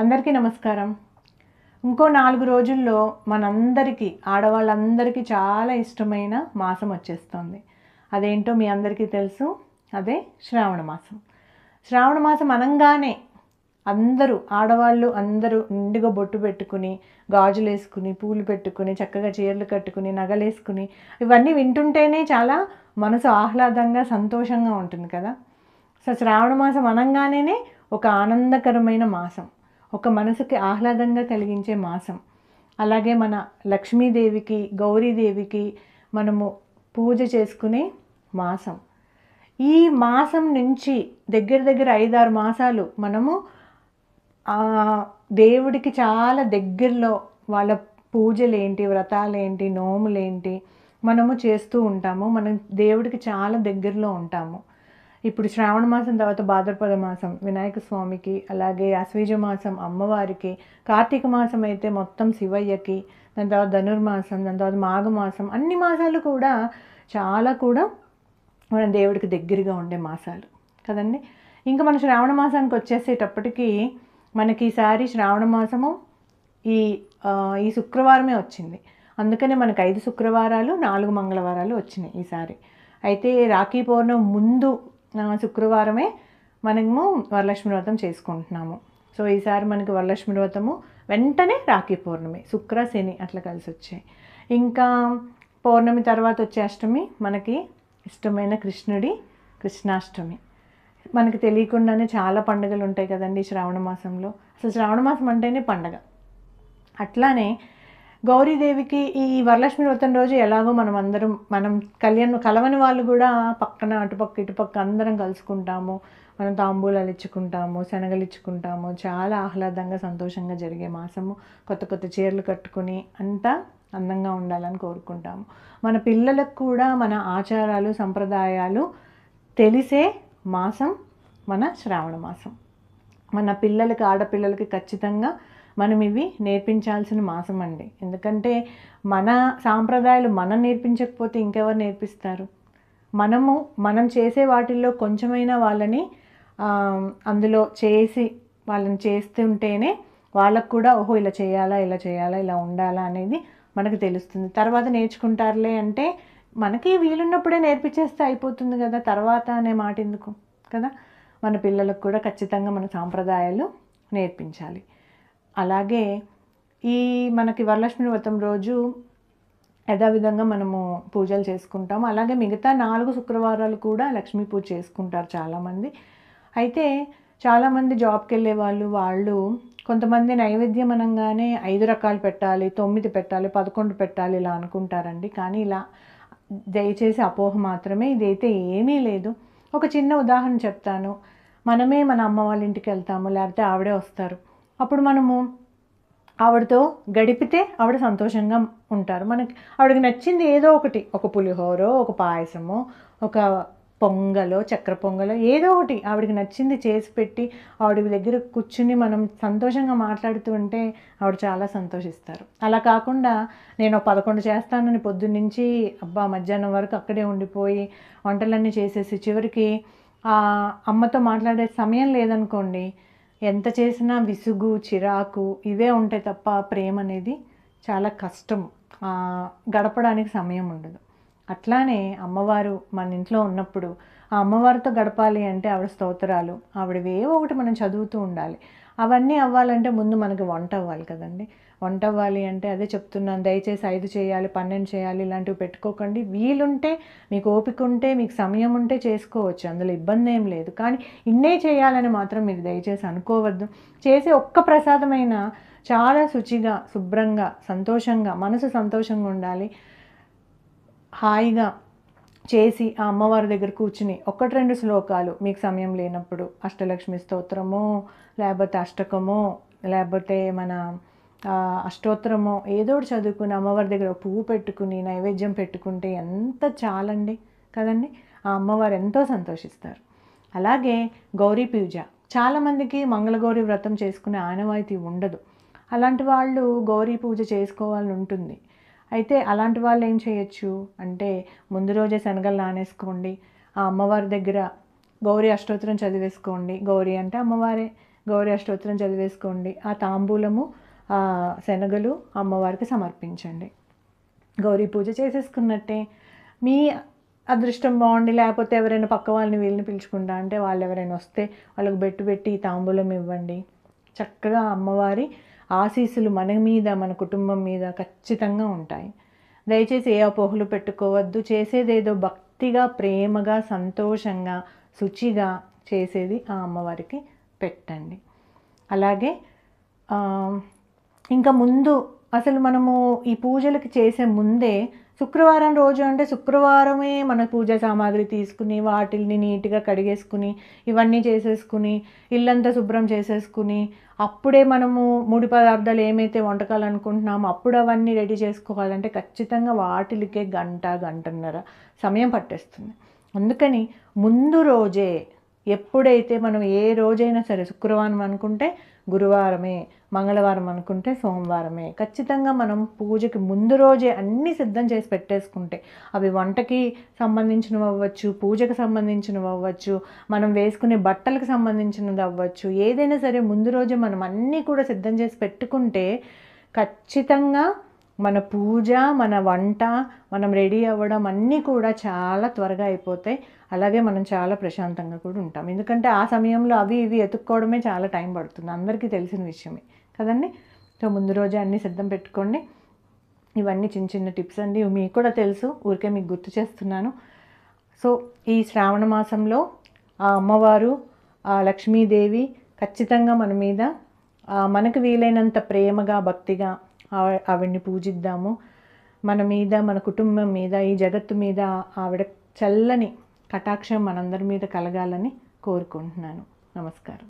అందరికీ నమస్కారం. ఇంకో నాలుగు రోజుల్లో మనందరికీ ఆడవాళ్ళందరికీ చాలా ఇష్టమైన మాసం వచ్చేస్తుంది. అదేంటో మీ అందరికీ తెలుసు. అదే శ్రావణ మాసం. శ్రావణ మాసం అనగానే అందరూ ఆడవాళ్ళు అందరూ నిండుగా బొట్టు పెట్టుకుని గాజులు వేసుకుని పూలు పెట్టుకుని చక్కగా చీరలు కట్టుకుని నగలేసుకుని ఇవన్నీ వింటుంటేనే చాలా మనసు ఆహ్లాదంగా సంతోషంగా ఉంటుంది కదా. సో శ్రావణ మాసం అనగానే ఒక ఆనందకరమైన మాసం. ఒక మనసుకి ఆహ్లాదంగా కలిగించే మాసం. అలాగే మన లక్ష్మీదేవికి గౌరీదేవికి మనము పూజ చేసుకునే మాసం. ఈ మాసం నుంచి దగ్గర దగ్గర ఐదారు మాసాలు మనము దేవుడికి చాలా దగ్గరలో వాళ్ళ పూజలేంటి వ్రతాలేంటి నోములేంటి మనము చేస్తూ ఉంటాము. మనం దేవుడికి చాలా దగ్గరలో ఉంటాము. ఇప్పుడు శ్రావణ మాసం తర్వాత భాద్రపద మాసం వినాయక స్వామికి అలాగే అశ్వీజ మాసం అమ్మవారికి కార్తీక మాసం అయితే మొత్తం శివయ్యకి దాని తర్వాత ధనుర్మాసం దాని తర్వాత మాఘమాసం అన్ని మాసాలు కూడా చాలా కూడా మన దేవుడికి దగ్గరగా ఉండే మాసాలు. కదండి? ఇంకా మన శ్రావణ మాసానికి వచ్చేసేటప్పటికి మనకి ఈసారి శ్రావణ మాసము ఈ ఈ శుక్రవారమే వచ్చింది. అందుకనే మనకి ఐదు శుక్రవారాలు నాలుగు మంగళవారాలు వచ్చినాయి ఈసారి అయితే రాఖీ పౌర్ణమి ముందు శుక్రవారమే మనము వరలక్ష్మి వ్రతం చేసుకుంటున్నాము. సో ఈసారి మనకి వరలక్ష్మి వ్రతము వెంటనే రాఖీ పౌర్ణమి శుక్ర శని అట్లా కలిసి వచ్చాయి. ఇంకా పౌర్ణమి తర్వాత వచ్చే అష్టమి మనకి ఇష్టమైన కృష్ణుడి కృష్ణాష్టమి. మనకి తెలియకుండానే చాలా పండుగలు ఉంటాయి కదండి శ్రావణ మాసంలో. అసలు శ్రావణ మాసం అంటేనే పండగ. అట్లానే గౌరీదేవికి ఈ వరలక్ష్మి వ్రతం రోజు ఎలాగో మనం అందరం మనం కళ్యాణం కలవని వాళ్ళు కూడా పక్కన అటుపక్క ఇటుపక్క అందరం కలుసుకుంటాము. మనం తాంబూలాలు ఇచ్చుకుంటాము శనగలు ఇచ్చుకుంటాము. చాలా ఆహ్లాదంగా సంతోషంగా జరిగే మాసము. కొత్త కొత్త చీరలు కట్టుకుని అంతా అందంగా ఉండాలని కోరుకుంటాము. మన పిల్లలకు కూడా మన ఆచారాలు సంప్రదాయాలు తెలిసే మాసం మన శ్రావణ మాసం. మన పిల్లలకి ఆడపిల్లలకి ఖచ్చితంగా మనం ఇవి నేర్పించాల్సిన మాసం అండి ఎందుకంటే మన సాంప్రదాయాలు మనం నేర్పించకపోతే ఇంకెవరు నేర్పిస్తారు? మనము మనం చేసే వాటిల్లో కొంచెమైనా వాళ్ళని అందులో చేసి వాళ్ళని చేస్తుంటేనే వాళ్ళకు కూడా ఓహో ఇలా చేయాలా ఇలా చేయాలా ఇలా ఉండాలా అనేది మనకు తెలుస్తుంది. తర్వాత నేర్చుకుంటారులే అంటే మనకి వీలున్నప్పుడే నేర్పించేస్తే అయిపోతుంది కదా తర్వాత అనే మాట ఎందుకు? కదా? మన పిల్లలకు కూడా ఖచ్చితంగా మన సాంప్రదాయాలు నేర్పించాలి. అలాగే ఈ మనకి వరలక్ష్మి వ్రతం రోజు యథావిధంగా మనము పూజలు చేసుకుంటాము. అలాగే మిగతా నాలుగు శుక్రవారాలు కూడా లక్ష్మీ పూజ చేసుకుంటారు చాలామంది. అయితే చాలామంది జాబ్కి వెళ్ళే వాళ్ళు వాళ్ళు కొంతమంది నైవేద్యం అనగానే ఐదు రకాలు పెట్టాలి తొమ్మిది పెట్టాలి పదకొండు పెట్టాలి ఇలా అనుకుంటారండి. కానీ ఇలా దయచేసి అపోహ మాత్రమే ఇదైతే ఏమీ లేదు. ఒక చిన్న ఉదాహరణ చెప్తాను. మనమే మన అమ్మ వాళ్ళ ఇంటికి వెళ్తాము లేకపోతే ఆవిడే వస్తారు. అప్పుడు మనము ఆవిడతో గడిపితే ఆవిడ సంతోషంగా ఉంటారు. మనకి ఆవిడకి నచ్చింది ఏదో ఒకటి. ఒక పులిహోరో ఒక పాయసమో ఒక పొంగలో చక్కెర పొంగలో ఏదో ఒకటి ఆవిడకి నచ్చింది చేసి పెట్టి ఆవిడ దగ్గర కూర్చుని మనం సంతోషంగా మాట్లాడుతూ ఉంటే ఆవిడ చాలా సంతోషిస్తారు. అలా కాకుండా నేను పదకొండు చేస్తానని పొద్దున్నుంచి అబ్బా మధ్యాహ్నం వరకు అక్కడే ఉండిపోయి వంటలన్నీ చేసేసి చివరికి ఆ అమ్మతో మాట్లాడే సమయం లేదనుకోండి ఎంత చేసినా విసుగు చిరాకు ఇవే ఉంటాయి తప్ప ప్రేమ అనేది చాలా కష్టం. గడపడానికి సమయం ఉండదు. అట్లానే అమ్మవారు మన ఇంట్లో ఉన్నప్పుడు ఆ అమ్మవారితో గడపాలి అంటే ఆవిడ స్తోత్రాలు ఆవిడవి ఒకటి మనం చదువుతూ ఉండాలి. అవన్నీ అవ్వాలంటే ముందు మనకి వంట అవ్వాలి కదండి. వంట అవ్వాలి అంటే అదే చెప్తున్నాను దయచేసి ఐదు చేయాలి పన్నెండు చేయాలి ఇలాంటివి పెట్టుకోకండి. వీలుంటే మీకు ఓపిక ఉంటే మీకు సమయం ఉంటే చేసుకోవచ్చు అందులో ఇబ్బంది ఏం లేదు. కానీ ఇన్నే చేయాలని మాత్రం మీరు దయచేసి అనుకోవద్దు. చేసే ఒక్క ప్రసాదమైన చాలా శుచిగా శుభ్రంగా సంతోషంగా మనసు సంతోషంగా ఉండాలి. హాయిగా చేసి ఆ అమ్మవారి దగ్గర కూర్చుని ఒకటి రెండు శ్లోకాలు మీకు సమయం లేనప్పుడు అష్టలక్ష్మి స్తోత్రమో లేకపోతే అష్టకమో లేకపోతే మన అష్టోత్తరము ఏదో ఒకటి చదువుకుని అమ్మవారి దగ్గర పువ్వు పెట్టుకుని నైవేద్యం పెట్టుకుంటే ఎంత చాలండి కదండి? ఆ అమ్మవారు ఎంతో సంతోషిస్తారు. అలాగే గౌరీ పూజ. చాలామందికి మంగళగౌరి వ్రతం చేసుకునే ఆనవాయితీ ఉండదు. అలాంటి వాళ్ళు గౌరీ పూజ చేసుకోవాలని ఉంటుంది. అయితే అలాంటి వాళ్ళు ఏం చేయొచ్చు? అంటే ముందు రోజే శనగలు నానేసుకోండి. ఆ అమ్మవారి దగ్గర గౌరీ అష్టోత్తరం చదివేసుకోండి. గౌరీ అంటే అమ్మవారే. గౌరీ అష్టోత్తరం చదివేసుకోండి. ఆ తాంబూలము ఆ శనగలు అమ్మవారికి సమర్పించండి. గౌరీ పూజ చేసేసుకున్నట్టే. మీ అదృష్టం బాగుండి లేకపోతే ఎవరైనా పక్క వాళ్ళని వీళ్ళని పిలుచుకుంటా అంటే వాళ్ళు ఎవరైనా వస్తే వాళ్ళకి బెట్టు పెట్టి తాంబూలం ఇవ్వండి. చక్కగా అమ్మవారి ఆశీస్సులు మన మీద మన కుటుంబం మీద ఖచ్చితంగా ఉంటాయి. దయచేసి ఏ అపోహలు పెట్టుకోవద్దు. చేసేదేదో భక్తిగా ప్రేమగా సంతోషంగా శుచిగా చేసేది ఆ అమ్మవారికి పెట్టండి. అలాగే ఇంకా ముందు అసలు మనము ఈ పూజలకి చేసే ముందే శుక్రవారం రోజు అంటే శుక్రవారమే మన పూజ సామాగ్రి తీసుకుని వాటిల్ని నీట్గా కడిగేసుకుని ఇవన్నీ చేసేసుకుని ఇల్లంతా శుభ్రం చేసేసుకుని అప్పుడే మనము ముడి పదార్థాలు ఏమైతే వంటకాలు అనుకుంటున్నామో అప్పుడు అవన్నీ రెడీ చేసుకోవాలంటే ఖచ్చితంగా వాటిలకే గంట గంటన్నర సమయం పట్టేస్తుంది. అందుకని ముందు రోజే ఎప్పుడైతే మనం ఏ రోజైనా సరే శుక్రవారం అనుకుంటే గురువారమే మంగళవారం అనుకుంటే సోమవారమే. ఖచ్చితంగా మనం పూజకి ముందు రోజే అన్నీ సిద్ధం చేసి పెట్టేసుకుంటే అవి వంటకి సంబంధించినవి అవ్వచ్చు పూజకి సంబంధించినవి అవ్వచ్చు మనం వేసుకునే బట్టలకు సంబంధించినది అవ్వచ్చు ఏదైనా సరే ముందు రోజే మనం అన్నీ కూడా సిద్ధం చేసి పెట్టుకుంటే ఖచ్చితంగా మన పూజ మన వంట మనం రెడీ అవ్వడం అన్నీ కూడా చాలా త్వరగా అయిపోతాయి. అలాగే మనం చాలా ప్రశాంతంగా కూడా ఉంటాం. ఎందుకంటే ఆ సమయంలో అవి ఇవి ఎత్తుక్కోవడమే చాలా టైం పడుతుంది. అందరికీ తెలిసిన విషయమే. కదండి? సో ముందు రోజే అన్నీ సిద్ధం పెట్టుకోండి. ఇవన్నీ చిన్న చిన్న టిప్స్ అండి. ఇవి మీకు కూడా తెలుసు. ఊరికే మీకు గుర్తు చేస్తున్నాను. సో ఈ శ్రావణ మాసంలో ఆ అమ్మవారు ఆ లక్ష్మీదేవి ఖచ్చితంగా మన మీద మనకు వీలైనంత ప్రేమగా భక్తిగా ఆవిడ్ని పూజిద్దాము. మన మీద మన కుటుంబం మీద ఈ జగత్తు మీద ఆవిడ చల్లని కటాక్షం మనందరి మీద కలగాలని కోరుకుంటున్నాను. నమస్కారం.